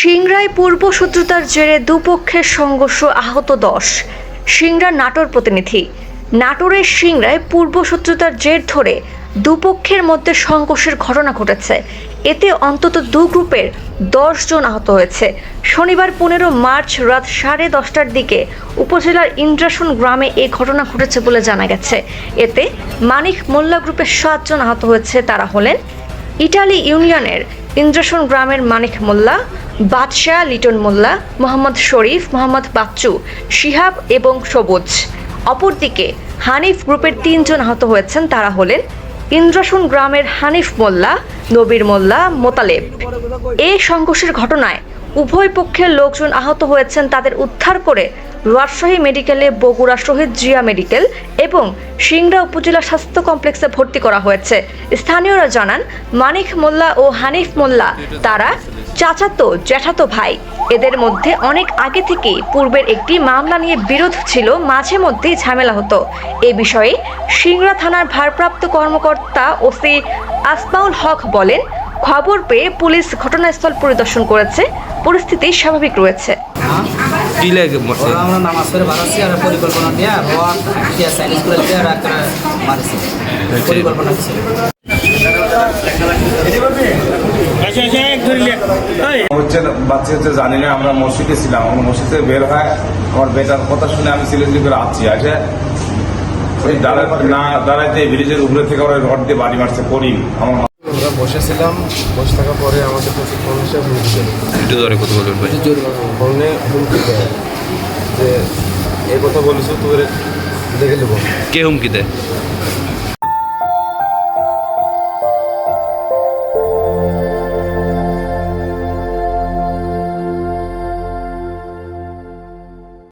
সিংড়ায় পূর্ব শত্রুতার জেরে দুপক্ষের সংঘর্ষ আহত দশ। সিংড়ার নাটোর প্রতিনিধি। নাটোরের সিংড়ায় পূর্ব শত্রুতার জের ধরে দুপক্ষের মধ্যে সংঘর্ষের ঘটনা ঘটেছে। এতে অন্তত দু গ্রুপের দশ জন আহত হয়েছে। শনিবার পনেরো মার্চ রাত সাড়ে দশটার দিকে উপজেলার ইন্দ্রাসন গ্রামে এই ঘটনা ঘটেছে বলে জানা গেছে। এতে মানিক মোল্লা গ্রুপের সাতজন আহত হয়েছে। তারা হলেন ইটালি ইউনিয়নের ইন্দ্রাসন গ্রামের মানিক মোল্লা, বাদশাহ লিটন মোল্লা, মোহাম্মদ শরীফ, মোহাম্মদ বাচ্চু, শিহাব এবং সবুজ। অপরদিকে হানিফ গ্রুপের তিনজন আহত হয়েছেন, তারা হলেন ইন্দ্রাসন গ্রামের হানিফ মোল্লা, নবীর মোল্লা, মোতালেব। এই সংঘর্ষের ঘটনায় উভয় পক্ষের লোকজন আহত হয়েছেন তাদের উদ্ধার করে রাজশাহী মেডিকেলে, বগুড়া শহীদ জিয়া মেডিকেল এবং সিংড়া উপজেলা স্বাস্থ্য কমপ্লেক্সে ভর্তি করা হয়েছে। স্থানীয়রা জানান, মানিক মোল্লা ও হানিফ মোল্লা তারা চাচাতো, জ্যাঠাতো ভাই। এদের মধ্যে অনেক আগে থেকেই পূর্বের একটি মামলা নিয়ে বিরোধ ছিল, মাঝে মধ্যেই ঝামেলা হতো। এ বিষয়ে সিংড়া থানার ভারপ্রাপ্ত কর্মকর্তা ওসি আসমাউল হক বলেন খবর পেয়ে পুলিশ ঘটনাস্থল পরিদর্শন করেছে। পরিস্থিতি স্বাভাবিক রয়েছে। কি লাগে মরছে ওরা আমরা নামাজ পড়ে বাড়াচ্ছি আর পরিকল্পনা দিয়ে রড দিয়ে সাইনিজ করে দিয়ে আর একটা মারছি। পরিকল্পনা ছিল হচ্ছে বাচ্চা হচ্ছে জানি না আমরা মসজিদে ছিলাম। আমার মসজিদে বের হয় আমার বেটার কথা শুনে আমি সিলেন্ডি করে আসছি আসে ওই দাঁড়ায় না দাঁড়াইতে ব্রিজের উপরে থেকে ওরা রড দিয়ে বাড়ি মারছে করি আমার আমরা বসেছিলাম বসে থাকার পরে আমাদের কাছে ফোন এসে হুমকি দিল একটু ধরে কথা বলবেন ভাই। ফোনে হুমকি দেয়। যে এই কথা বলেছ তোদের দেখে নেব। কে হুমকি দেয়?